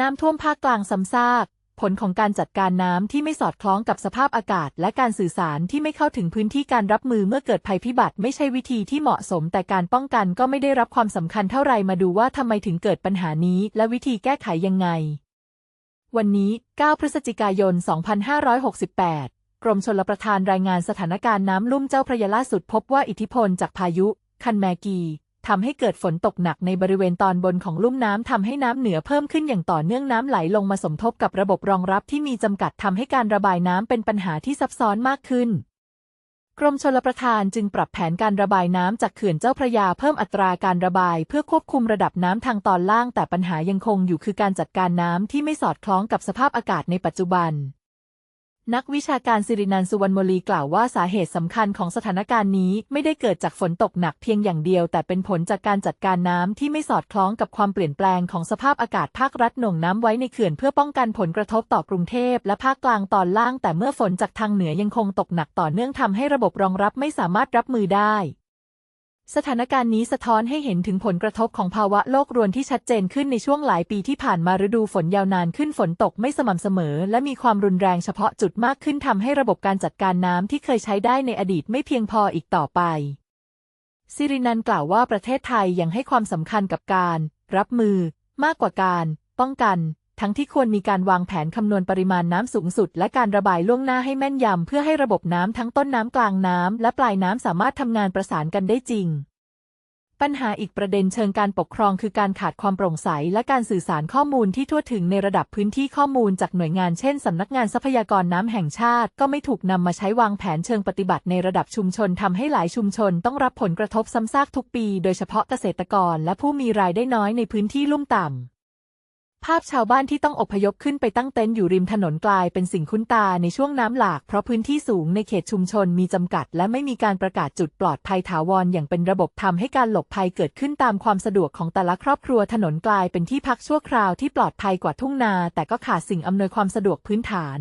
น้ำท่วมภาคกลางซ้ำซาก ผลของการจัดการน้ำที่ไม่สอดคล้องกับสภาพอากาศ และการสื่อสารที่ไม่เข้าถึงพื้นที่การรับมือเมื่อเกิดภัยพิบัติ ไม่ใช่วิธีที่เหมาะสม แต่การป้องกันก็ไม่ได้รับความสำคัญเท่าไรมาดูว่าทำไมถึงเกิดปัญหานี้ และวิธีแก้ไขยังไง วันนี้ 9 พฤศจิกายน 2568 กรมชลประทานรายงานสถานการณ์น้ำลุ่มเจ้าพระยาล่าสุดพบว่าอิทธิพลจากพายุ คันแมกี ทำให้เกิดฝนตกหนักในบริเวณตอนบนของลุ่มน้ำทำให้น้ำเหนือเพิ่มขึ้นอย่างต่อเนื่องน้ำไหลลงมาสมทบกับระบบรองรับที่มีจำกัดทำให้การระบายน้ำเป็นปัญหาที่ซับซ้อนมากขึ้น กรมชลประทานจึงปรับแผนการระบายน้ำจากเขื่อนเจ้าพระยาเพิ่มอัตราการระบาย เพื่อควบคุมระดับน้ำทางตอนล่าง แต่ปัญหายังคงอยู่คือการจัดการน้ำที่ไม่สอดคล้องกับสภาพอากาศในปัจจุบัน นักวิชาการสิรินันสุวรรณมลีกล่าวว่าสาเหตุสำคัญของสถานการณ์นี้ไม่ได้เกิดจากฝนตกหนักเพียงอย่างเดียว แต่เป็นผลจากการจัดการน้ำที่ไม่สอดคล้องกับความเปลี่ยนแปลงของสภาพอากาศภาครัฐหน่วงน้ำไว้ในเขื่อนเพื่อป้องกันผลกระทบต่อกรุงเทพและภาคกลางตอนล่าง แต่เมื่อฝนจากทางเหนือยังคงตกหนักต่อเนื่องทำให้ระบบรองรับไม่สามารถรับมือได้ สถานการณ์นี้สะท้อนให้เห็นถึงผลกระทบของภาวะโลกรวนที่ชัดเจนขึ้นในช่วงหลายปีที่ผ่านมาฤดูฝนยาวนานขึ้นฝนตกไม่สม่ำเสมอ และมีความรุนแรงเฉพาะจุดมากขึ้นทำให้ระบบการจัดการน้ำที่เคยใช้ได้ในอดีตไม่เพียงพออีกต่อไปสิรินันกล่าวว่าประเทศไทยยังให้ความสำคัญกับการ รับมือ มากกว่าการ ป้องกัน ทั้งที่ควรมีการวางแผนคำนวณปริมาณน้ำสูงสุด และการระบายล่วงหน้าให้แม่นยำเพื่อให้ระบบน้ำทั้งต้นน้ำกลางน้ำและปลายน้ำสามารถทำงานประสานกันได้จริง ปัญหาอีกประเด็นเชิงการปกครองคือการขาดความโปร่งใส และการสื่อสารข้อมูลที่ทั่วถึงในระดับพื้นที่ข้อมูลจากหน่วยงานเช่นสำนักงานทรัพยากรน้ำแห่งชาติ ก็ไม่ถูกนำมาใช้วางแผนเชิงปฏิบัติในระดับชุมชนทำให้หลายชุมชนต้องรับผลกระทบซ้ำซากทุกปี โดยเฉพาะเกษตรกร และผู้มีรายได้น้อยในพื้นที่ลุ่มต่ำ ภาพชาวบ้านที่ต้องอพยพขึ้นไปตั้งเต็นท์อยู่ริมถนนกลายเป็นสิ่งคุ้นตาในช่วงน้ำหลากเพราะพื้นที่สูงในเขตชุมชนมีจำกัด และไม่มีการประกาศจุดปลอดภัยถาวรอย่างเป็นระบบทำให้การหลบภัยเกิดขึ้นตามความสะดวกของแต่ละครอบครัวถนนกลายเป็นที่พักชั่วคราวที่ปลอดภัยกว่าทุ่งนา แต่ก็ขาดสิ่งอำนวยความสะดวกพื้นฐาน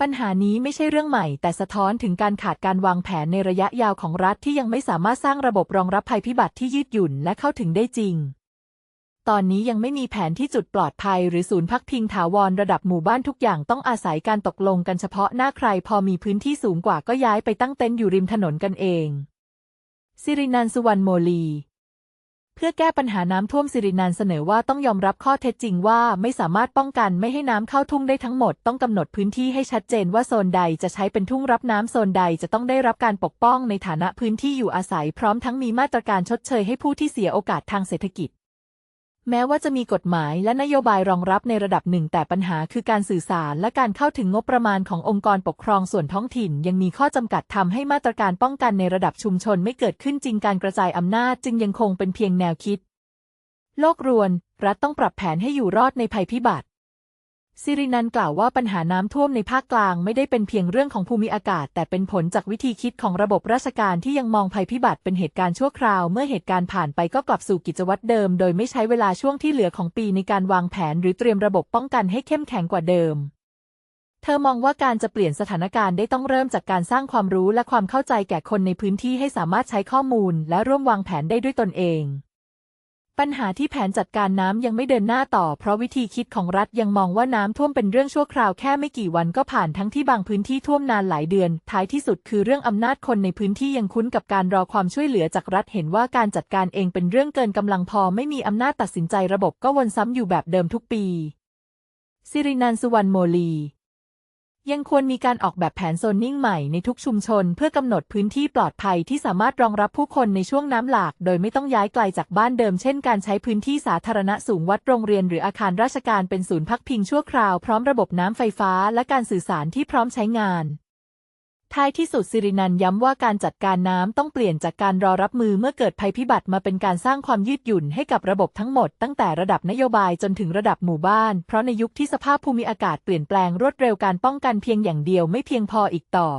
ปัญหานี้ไม่ใช่เรื่องใหม่ แต่สะท้อนถึงการขาดการวางแผนในระยะยาวของรัฐที่ยังไม่สามารถสร้างระบบรองรับภัยพิบัติที่ยืดหยุ่นและเข้าถึงได้จริง ตอนนี้ยังไม่มีแผนที่จุดปลอดภัยหรือศูนย์พักพิงถาวรระดับหมู่บ้านทุกอย่างต้องอาศัยการตกลงกันเฉพาะหน้าใครพอมีพื้นที่สูงกว่าก็ย้ายไปตั้งเต็นท์อยู่ริมถนนกันเอง สิรินันสุวรรณโมลี เพื่อแก้ปัญหาน้ำท่วมสิรินันเสนอว่าต้องยอมรับข้อเท็จจริงว่าไม่สามารถป้องกันไม่ให้น้ำเข้าทุ่งได้ทั้งหมดต้องกำหนดพื้นที่ให้ชัดเจนว่าโซนใดจะใช้เป็นทุ่งรับน้ำโซนใดจะต้องได้รับการปกป้องในฐานะพื้นที่อยู่อาศัย พร้อมทั้งมีมาตรการชดเชยให้ผู้ที่เสียโอกาสทางเศรษฐกิจ แม้ว่าจะมีกฎหมายและนโยบายรองรับในระดับหนึ่ง แต่ปัญหาคือการสื่อสารและการเข้าถึงงบประมาณขององค์กรปกครองส่วนท้องถิ่น ยังมีข้อจำกัดทำให้มาตรการป้องกันในระดับชุมชนไม่เกิดขึ้นจริงการกระจายอำนาจจึงยังคงเป็นเพียงแนวคิด โลกรวน รัฐต้องปรับแผนให้อยู่รอดในภัยพิบัติ สิรินันกล่าวว่าปัญหาน้ำท่วมในภาคกลางไม่ได้เป็นเพียงเรื่องของภูมิอากาศ แต่เป็นผลจากวิธีคิดของระบบราชการที่ยังมองภัยพิบัติเป็นเหตุการณ์ชั่วคราว เมื่อเหตุการณ์ผ่านไปก็กลับสู่กิจวัตรเดิม โดยไม่ใช้เวลาช่วงที่เหลือของปีในการวางแผน หรือเตรียมระบบป้องกันให้เข้มแข็งกว่าเดิม เธอมองว่าการจะเปลี่ยนสถานการณ์ได้ต้องเริ่มจากการสร้างความรู้และความเข้าใจแก่คนในพื้นที่ให้สามารถใช้ข้อมูล และร่วมวางแผนได้ด้วยตนเอง ปัญหาที่แผนจัดการน้ำยังไม่เดินหน้าต่อ เพราะวิธีคิดของรัฐยังมองว่าน้ำท่วมเป็นเรื่องชั่วคราวแค่ไม่กี่วันก็ผ่านทั้งที่บางพื้นที่ท่วมนานหลายเดือน ท้ายที่สุดคือเรื่องอำนาจคนในพื้นที่ยังคุ้นกับการรอความช่วยเหลือจากรัฐเห็นว่าการจัดการเองเป็นเรื่องเกินกำลังพอไม่มีอำนาจตัดสินใจระบบก็วนซ้ำอยู่แบบเดิมทุกปี สิรินันสุวรรณโมลี ยังควรมีการออกแบบแผนโซนนิ่งใหม่ในทุกชุมชน เพื่อกำหนดพื้นที่ปลอดภัยที่สามารถรองรับผู้คนในช่วงน้ำหลาก โดยไม่ต้องย้ายไกลจากบ้านเดิม เช่นการใช้พื้นที่สาธารณะสูงวัดโรงเรียน หรืออาคารราชการเป็นศูนย์พักพิงชั่วคราวพร้อมระบบน้ำไฟฟ้าและการสื่อสารที่พร้อมใช้งาน ท้ายที่สุดสิรินันย้ำว่าการจัดการน้ำต้องเปลี่ยนจากการรอรับมือเมื่อเกิดภัยพิบัติมาเป็นการสร้างความยืดหยุ่นให้กับระบบทั้งหมดตั้งแต่ระดับนโยบายจนถึงระดับหมู่บ้าน เพราะในยุคที่สภาพภูมิอากาศเปลี่ยนแปลงรวดเร็วการป้องกันเพียงอย่างเดียวไม่เพียงพออีกต่อ